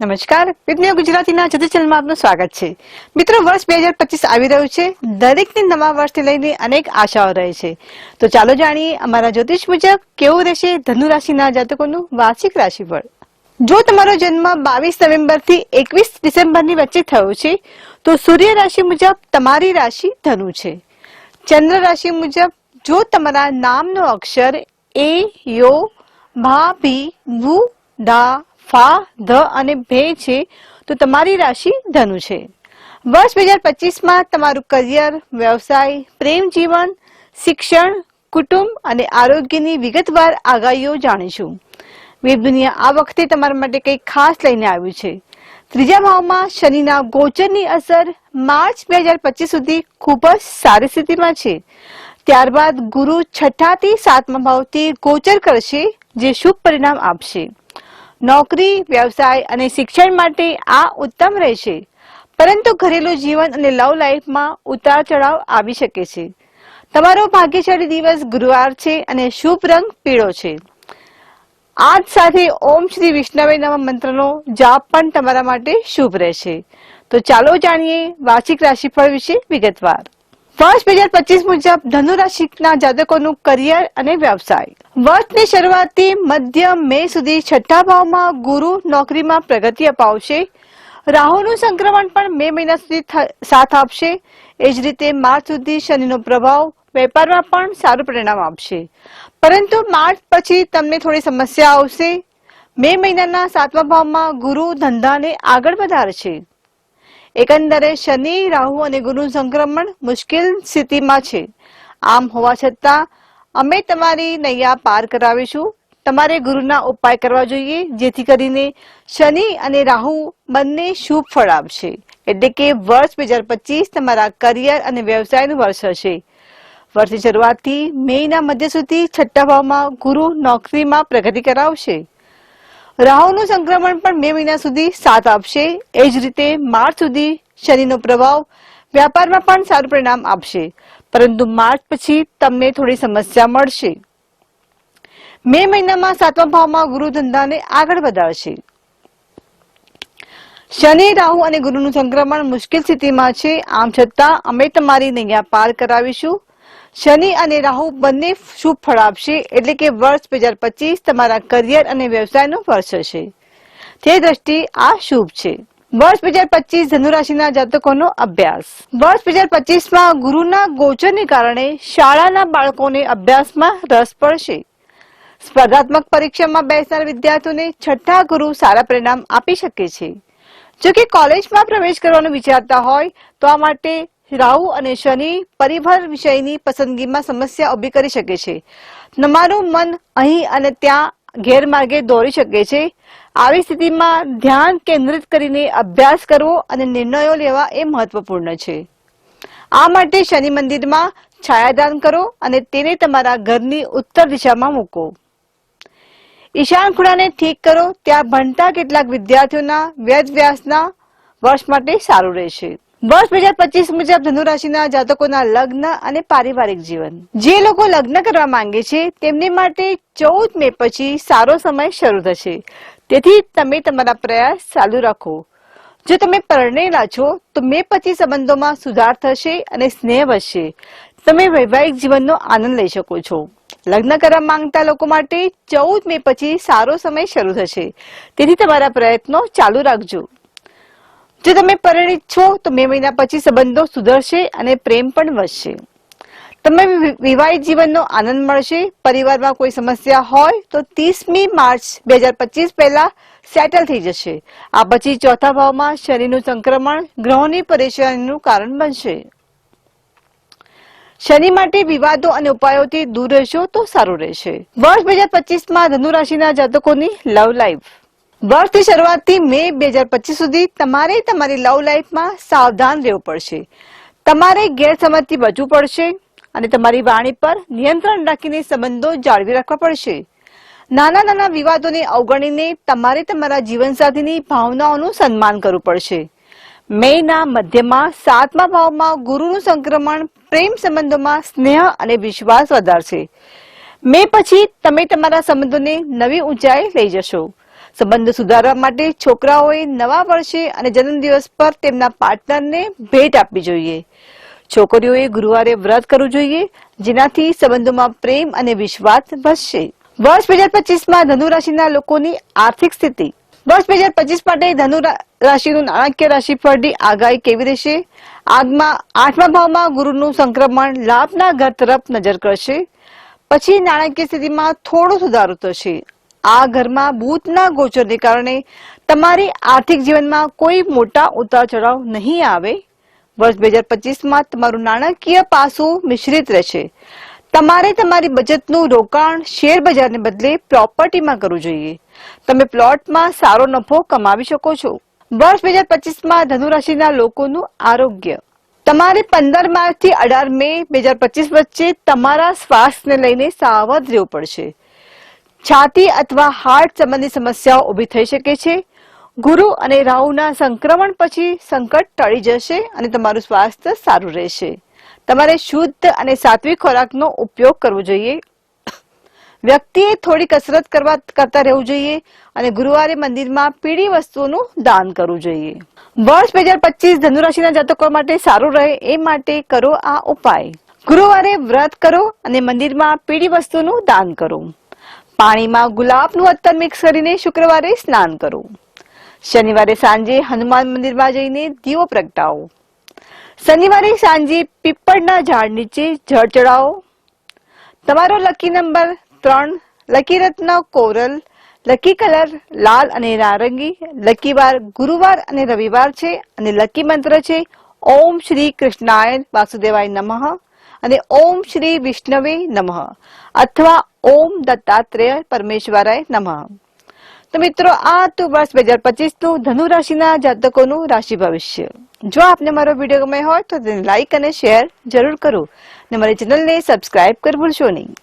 નમસ્કાર. વિજ્ઞાન ગુજરાતીના જુદી ચેનલમાં આપનું સ્વાગત છે. મિત્રો, વર્ષ બે હજાર પચીસ આવી રહ્યું છે. દરેકને નવા વર્ષથી લઈને અનેક આશાઓ રહે છે. તો ચાલો જાણીએ અમારા જ્યોતિષ મુજબ કેવું રહેશે ધનુ રાશિના જાતકોનું વાર્ષિક રાશિફળ. જો તમારો જન્મ બાવીસ નવેમ્બરથી એકવીસ ડિસેમ્બરની વચ્ચે થયો છે, તો સૂર્ય રાશિ મુજબ તમારી રાશિ ધનુ છે. ચંદ્ર રાશિ મુજબ જો તમારા નામનો અક્ષર એ, યો, ભા, ભી ભૂ ડા ફા, ધ અને ભે છે, તો તમારી રાશિ ધનુ છે. વર્ષ બે હજાર પચીસમાં તમારું કરિયર, વ્યવસાય, પ્રેમ જીવન, શિક્ષણ, કુટુંબ અને આરોગ્યની વિગતવાર આગાહીઓ જાણીશું. વેબ દુનિયા આ વખતે તમારા માટે કંઈક ખાસ લઈને આવ્યું છે. ત્રીજા ભાવમાં શનિના ગોચરની અસર માર્ચ બે હજાર પચીસ સુધી ખૂબ જ સારી સ્થિતિમાં છે. ત્યારબાદ ગુરુ છઠ્ઠાથી સાતમા ભાવથી ગોચર કરશે, જે શુભ પરિણામ આપશે. નોકરી, વ્યવસાય અને શિક્ષણ માટે આ ઉત્તમ રહેશે. પરંતુ ઘરેલું જીવન અને લવ લાઈફમાં ઉતાર ચઢાવ આવી શકે છે. તમારો ભાગ્યશાળી દિવસ ગુરુવાર છે અને શુભ રંગ પીળો છે. આજ સાથે ઓમ શ્રી વિષ્ણવે નવ મંત્રનો જાપ પણ તમારા માટે શુભ રહેશે. તો ચાલો જાણીએ વાર્ષિક રાશિફળ વિશે વિગતવાર. વર્ષ બે હજાર પચીસ મુજબ ધનુ રાશિના જાતકોનું કરિયર અને વ્યવસાય. વર્ષની શરૂઆતથી મધ્ય મે સુધી છઠ્ઠા ભાવમાં ગુરુ નોકરીમાં પ્રગતિ અપાવશે. રાહુનું સંક્રમણ પણ મે મહિના સુધી સાથ આપશે. એ જ રીતે માર્ચ સુધી શનિનો પ્રભાવ વેપારમાં પણ સારું પરિણામ આપશે. પરંતુ માર્ચ પછી તમને થોડી સમસ્યા આવશે. મે મહિનાના સાતમા ભાવમાં ગુરુ ધંધાને આગળ વધારશે. એકંદરે શનિ, રાહુ અને ગુરુ સંક્રમણ મુશ્કેલ સ્થિતિમાં છે. આમ હોવા છતાં, અમે તમારી નૈયા પાર કરાવીશું. તમારે ગુરુના ઉપાય કરવા જોઈએ, જેથી કરીને શનિ અને રાહુ બંને શુભ ફળ આપશે. એટલે કે વર્ષ બે હજાર પચીસ તમારા કરિયર અને વ્યવસાયનું વર્ષ હશે. વર્ષની શરૂઆતથી મેના મધ્ય સુધી છઠ્ઠા ભાવમાં ગુરુ નોકરીમાં પ્રગતિ કરાવશે. રાહુનું સંક્રમણ પણ મે મહિના સુધી સાથ આપશે. એ જ રીતે માર્ચ સુધી શનિનો પ્રભાવ વ્યાપારમાં પણ સારું પરિણામ આપશે. પરંતુ માર્ચ પછી તમને થોડી સમસ્યા મળશે. મે મહિનામાં સાતમા ભાવમાં ગુરુ ધંધાને આગળ વધારશે. શનિ, રાહુ અને ગુરુનું સંક્રમણ મુશ્કેલ સ્થિતિમાં છે. આમ છતાં અમે તમારી નૈયા પાર કરાવીશું. શનિ અને રાહુ બંને શુભ ફળ આપશે એટલે કે વર્ષ બે હજાર પચીસ તમારા કરિયર અને વ્યવસાયનું વર્ષ હશે તે દ્રષ્ટિ આ શુભ છે. વર્ષ બે હજાર પચીસ ધનુરાશિના જાતકોનો અભ્યાસ. વર્ષ બે હજાર પચીસમાં ગુરુના ગોચરને કારણે શાળાના બાળકોને અભ્યાસમાં રસ પડશે. સ્પર્ધાત્મક પરીક્ષામાં બેસનાર વિદ્યાર્થીઓને છઠ્ઠા ગુરુ સારા પરિણામ આપી શકે છે. જો કે કોલેજમાં પ્રવેશ કરવાનું વિચારતા હોય તો આ માટે રાહુ અને શનિ પરિવાર વિષયની પસંદગીમાં સમસ્યા ઊભી કરી શકે છે. તમારું મન અહીં અને ત્યાં ગેરમાર્ગે દોરી શકે છે. આવી સ્થિતિમાં ધ્યાન કેન્દ્રિત કરીને અભ્યાસ કરવો અને નિર્ણયો લેવા એ મહત્વપૂર્ણ છે. આ માટે શનિ મંદિરમાં છાયાદાન કરો અને તેને તમારા ઘરની ઉત્તર દિશામાં મૂકો. ઈશાન ખૂણાને ઠીક કરો. ત્યાં ભણતા કેટલાક વિદ્યાર્થીઓના વેદ વ્યાસના વર્ષ માટે સારું રહેશે. વર્ષ બે હજાર પચીસ મુજબ ધનુરાશિના જાતકોના લગ્ન અને પારિવારિક જીવન. જે લોકો લગ્ન કરવા માંગે છે, તેમને માટે ચૌદ મે પછી સારો સમય શરૂ થશે. તેથી તમે તમારા પ્રયાસ ચાલુ રાખો. જો તમે પરણેલા છો, તો મે પછી સંબંધોમાં સુધાર થશે અને સ્નેહ વધશે. તમે વૈવાહિક જીવનનો આનંદ લઈ શકો છો. લગ્ન કરવા માંગતા લોકો માટે ચૌદ મે પછી સારો સમય શરૂ થશે. તેથી તમારા પ્રયત્નો ચાલુ રાખજો. જો તમે પરિણિત છો, તો મે મહિના પછી સંબંધો સુધરશે અને પ્રેમ પણ વધશે. તમે વિવાહિત જીવનનો આનંદ મળશે. પરિવારમાં કોઈ સમસ્યા હોય, તો ત્રીસમી માર્ચ બે હજાર પચીસ પહેલા સેટલ થઈ જશે. આ પછી ચોથા ભાવમાં શનિનું સંક્રમણ ગ્રહોની પરેશાનીનું કારણ બનશે. શનિ માટે વિવાદો અને ઉપાયોથી દૂર રહેશો તો સારું રહેશે. વર્ષ બે હજાર પચીસમાં ધનુ રાશિના જાતકોની લવ લાઈફ. વર્ષની શરૂઆતથી મે બે હજાર પચીસ સુધી તમારે તમારી લવ લાઈફમાં સાવધાન રહેવું પડશે. તમારે ગેરસમજથી બચવું પડશે અને તમારી વાણી પર નિયંત્રણ રાખીને સંબંધો જાળવી રાખવા પડશે. નાના નાના વિવાદોને અવગણીને તમારે તમારા જીવનસાથીની ભાવનાઓનું સન્માન કરવું પડશે. મેના મધ્યમાં સાતમા ભાવમાં ગુરુનું સંક્રમણ, પ્રેમ સંબંધોમાં સ્નેહ અને વિશ્વાસ વધારશે. મે પછી તમે તમારા સંબંધોને નવી ઊંચાઈ લઈ જશો. સંબંધ સુધારવા માટે છોકરાઓએ નવા વર્ષે અને જન્મદિવસ પર તેમના પાર્ટનરને ભેટ આપવી જોઈએ. છોકરીઓએ ગુરુવારે વ્રત કરવું જોઈએ, જેનાથી સંબંધોમાં પ્રેમ અને વિશ્વાસ વધશે. વર્ષ બે હજાર પચીસમાં ધનુ રાશિના લોકોની આર્થિક સ્થિતિ. વર્ષ બે હજાર પચીસ માટે ધનુ રાશિનું નાણાકીય રાશિફળની આગાહી કેવી રહેશે? આગમાં, આઠમા ભાવમાં ગુરુનું સંક્રમણ લાભના ઘર તરફ નજર કરશે. પછી નાણાકીય સ્થિતિમાં થોડો સુધારો થશે. આ ઘરમાં બુધના ગોચરને કારણે તમારી આર્થિક જીવનમાં કોઈ મોટા ઉતાર ચઢાવ નહીં આવે. વર્ષ બે હજાર પચીસમાં તમારું નાણાકીય પાસું મિશ્રિત રહેશે. તમારે તમારી બચતનું રોકાણ શેર બજારને બદલે પ્રોપર્ટીમાં કરવું જોઈએ. તમે પ્લોટમાં સારો નફો કમાવી શકો છો. વર્ષ બે હજાર પચીસમાં ધનુ રાશિના લોકોનું આરોગ્ય. તમારે પંદર માર્ચથી અઢાર મે બે હજાર પચીસ વચ્ચે તમારા સ્વાસ્થ્યને લઈને સાવધ રહેવું પડશે. છાતી અથવા હાર્ટ સંબંધી સમસ્યાઓ ઊભી થઈ શકે છે. ગુરુ અને રાહુના સંક્રમણ પછી સંકટ ટળી જશે અને તમારું સ્વાસ્થ્ય સારું રહેશે. તમારે શુદ્ધ અને સાત્વિક ખોરાકનો ઉપયોગ કરવો જોઈએ. વ્યક્તિએ થોડી કસરત કરવા કરતા રહેવું જોઈએ અને ગુરુવારે મંદિરમાં પીળી વસ્તુઓનું દાન કરવું જોઈએ. વર્ષ બે હજાર પચીસ ધનુરાશિના જાતકો માટે સારું રહે એ માટે કરો આ ઉપાય. ગુરુવારે વ્રત કરો અને મંદિરમાં પીળી વસ્તુનું દાન કરો. પાણીમાં ગુલાબનું અત્તર મિક્સ કરીને શુક્રવારે સ્નાન કરો. શનિવારે સાંજે હનુમાન મંદિરમાં જઈને દીવો પ્રગટાવો. શનિવારે સાંજે પીપળના ઝાડ નીચે જળ ચડાવો તમારો લકી નંબર ત્રણ, લકી રત્ન, કોરલ, લકી કલર, લાલ અને નારંગી, લકી વાર ગુરુવાર અને રવિવાર છે અને લકી મંત્ર છે, ઓમ શ્રી કૃષ્ણાય વાસુદેવાય નમઃ. અને ઓમ શ્રી વિષ્ણવે નમઃ. અથવા ઓમ દત્તાત્રેય પરમેશ્વરાય નમઃ. તો મિત્રો, આ તો વર્ષ બે હજાર પચીસનું ધનુ રાશિના જાતકોનું રાશિ ભવિષ્ય. જો આપને મારો વીડિયો ગમે હોય તો તેને લાઈક અને શેર જરૂર કરો. અને મારી ચેનલને સબસ્ક્રાઇબ કરવું ભૂલશો નહીં.